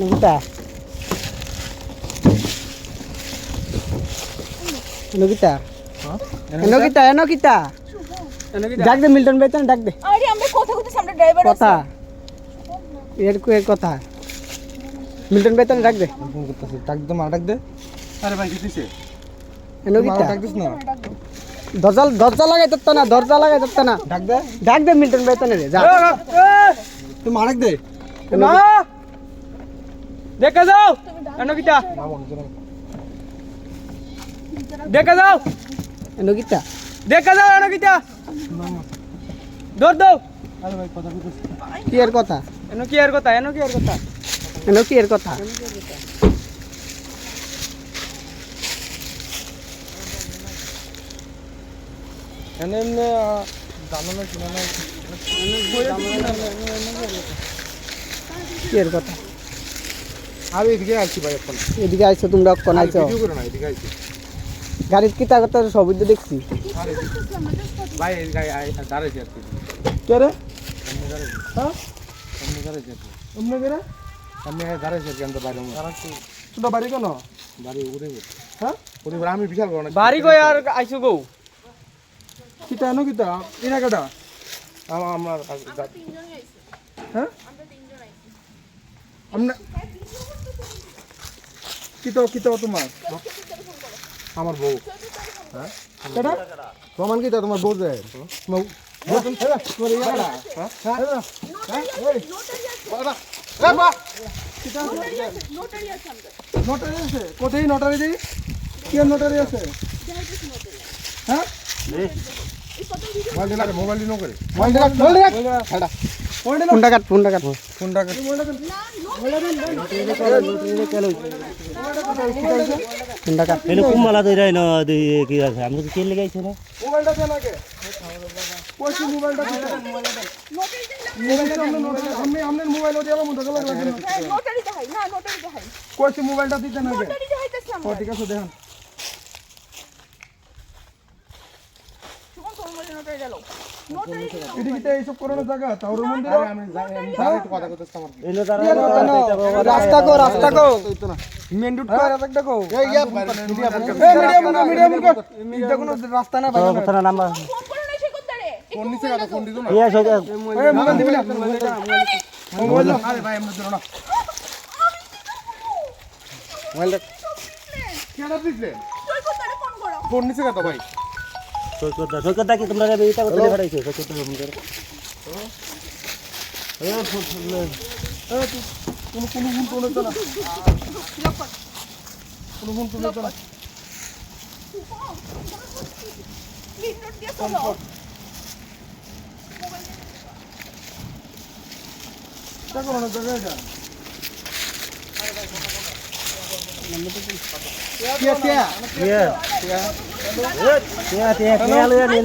নকিতা নকিতা নকিতা নকিতা ডাক দে মিল্টন বেতন ডাক দে আরে আমরা কথা কইতেছি আমরা ড্রাইভার কথা এর এর কথা মিল্টন বেতন ডাক দে ফোন করতেছি ডাক দে মা ডাক দে আরে ভাই কি দিছে নকিতা ডাক দিস না দরজা দরজা লাগাই তো না দরজা লাগাই তো না ডাক দে ডাক দে মিল্টন বেতন রে যা তুই মা ডাক দে দেখে যাও। নকিতা দেখে যাও। নকিতা দেখে যাও নকিতা দৌড় দাও কি এর কথা? এনো কি আর কথা? এনো কি আর কথা? এনো কি এর কথা? এনে এমনি জানো না? কি এর কথা? আমি এদিকে আসছি ভাই এখন। এদিকে আইছো তোমরা কোন আইছো? ভিডিও করে না এদিকে আসছি গাড়ির কিতা কথা সবই তো দেখছি। ভাই এদিকে দাঁড়াইছি আর কি। কে রে? হ্যাঁ? সামনে দাঁড়াইছি আর কি। রে? সামনে দাঁড়াইছি আর কি আমরা বাইরে বাড়ি কেন? বাড়ি উড়ে হ্যাঁ? উড়ে আমি বিশাল বড় না বাড়ি কই আর আইছো গো কিতা এনো কিতা ইনা কাটা? আমার হ্যাঁ? আমরা কিতা কিতা তোমার? আমার বউ। কেটা প্রমাণ কি তা তোমার বউ যায় নোটারি আছে? কোথায় নোটারি দিই? কি নোটারি আছে? হ্যাঁ? মোবাইল মোবাইল করে মোবাইল মোবাইল রাখ ফোনটা কাট ফোনটা কাট ফোনটা ফোনটা কাট এনে কুমালা দই রাই না দই কি আছে? আমি তো তেল লাগাইছে না মোবাইলটা দেন আগে কইছি মোবাইলটা দিতে মোবাইলটা আমরা নোটারি আমি আমনের মোবাইল ওদি আমার মুন্ডা গলা লাগবে নোটারি দেখাই। না নোটারি দেখাই। কইছি মোবাইলটা দিতে না আগে নোটারি দেখাইতেছি ও আমরা ঠিক আছে দেখেন। এনে তারা রাস্তা কো রাস্তা কো। মেন রুট কো রাস্তা কো এই ইয়া মিডিয়া এই মিডিয়াম কো কো এটা কোনো রাস্তা না ভাই কথা না। নাম্বার ফোন নিচে কথা ফোন দিছো না? ইয়া সজা এই মোবাইল দিবি না মোবাইল আরে ভাই আমরা দিলো না। মোবাইল কেন দিছিলে ফোন নিচে কথা ভাই। সৈকত সৈকত কি তোমরা এটা করতে পারাইছো সৈকত তোমরা কোনো কোনো ফোন তোলে তো না কোনো ফোন তোলে তো না নোট দিয়ে চলো। এটা করোনা জায়গা এটা ইয়া ইয়া ইয়া ইয়া ইয়া লয়া নিয়ে